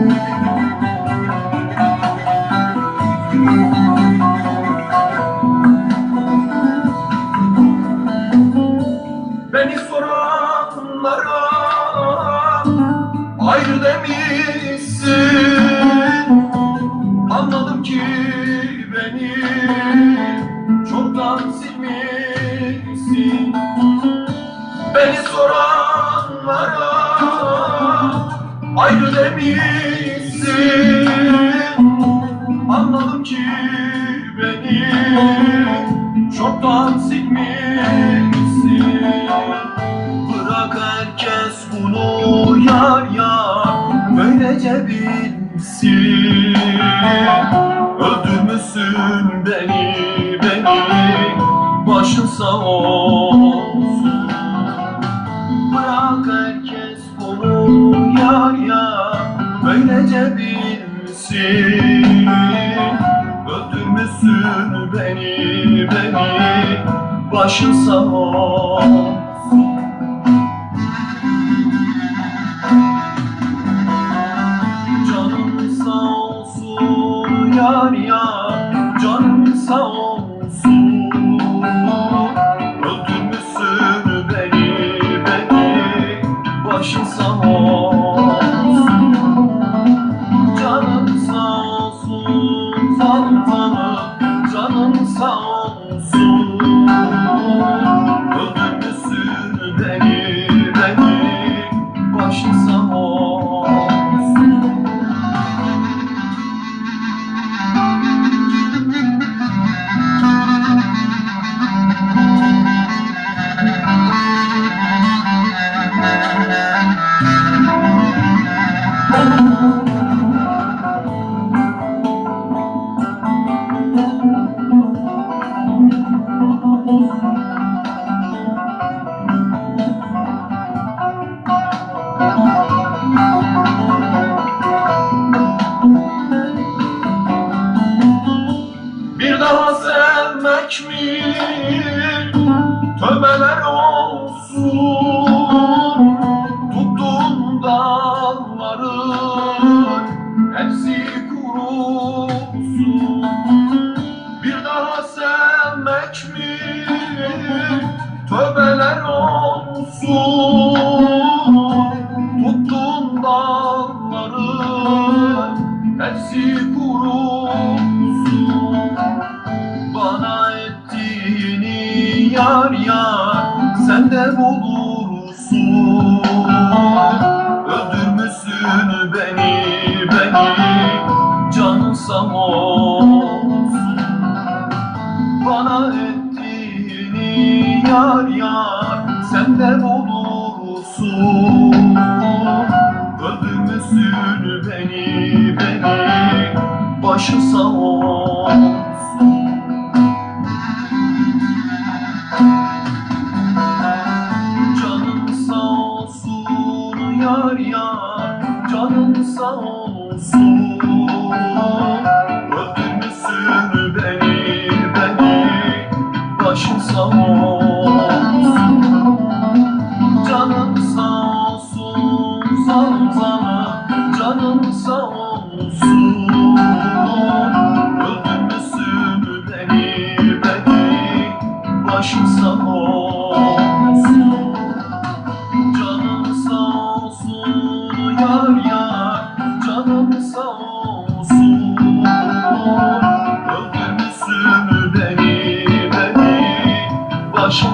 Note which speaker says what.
Speaker 1: Beni soranlara ayrı demişsin. Anladım ki beni çoktan silmişsin. Beni soranlara ayrı demişsin Anladım ki beni çoktan silmişsin. Bırak herkes bunu yar yar böylece bilsin Öldürmüşsün beni beni. Başın sağ olsun böylece bilsin Öldürmüşsün beni beni. Başın sağ olsun Canım sağ olsun yar yar. Canım sağ olsun Sağ olsun. Öldürmüşsün beni beni? Başın sağ olsun sevmek mi? Tövbeler olsun Tuttuğum dalların hepsi kurusun Bir daha sevmek mi? Tövbeler olsun Tuttuğum dalların hepsi kurusun yar yar sen de bulursun. Öldürmüşsün beni beni canın sağ olsun Bana ettiğini yar yar sen de bulursun. Öldürmüşsün beni beni başın sağ olsun yar yar Canın sağ olsun. Öldürmüşsün beni beni? Başın sağ olsun. Canın sağ olsun Sağ sana. Canın sağ olsun. Öldürmüşsün beni beni? Başın sağ sou os